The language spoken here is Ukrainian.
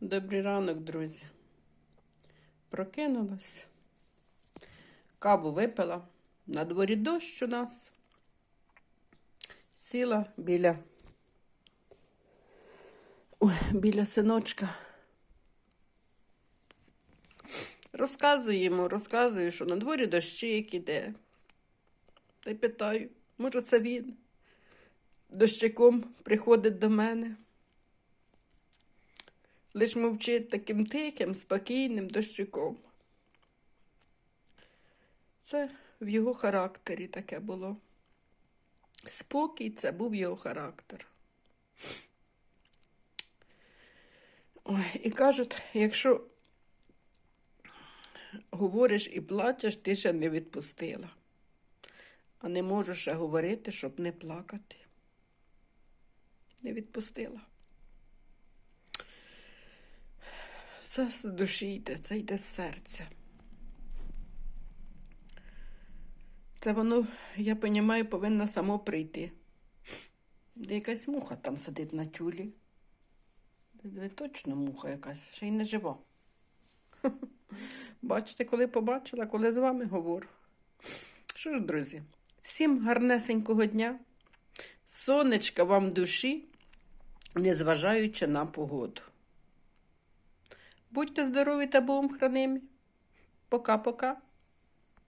Добрий ранок, друзі. Прокинулась. Каву випила. На дворі дощ у нас. Сіла біля, біля синочка. Розказую йому, розказую, що на дворі дощик іде. Та й питаю, може, це він дощиком приходить до мене. Лиш мовчить таким тихим, спокійним дощиком. Це в його характері таке було. Спокій це був його характер. Ой, і кажуть, якщо говориш і плачеш, ти ще не відпустила. А не можу ще говорити, щоб не плакати. Не відпустила. Це з душі йде, це йде з серця. Це воно, я розумію, повинно само прийти. Де якась муха там сидить на тюлі. Точно муха якась, ще й не жива. Бачите, коли побачила, коли з вами говорю. Що ж, друзі, всім гарнесенького дня, сонечка вам душі, незважаючи на погоду. Будьте здорові та Богом хранимі. Пока-пока.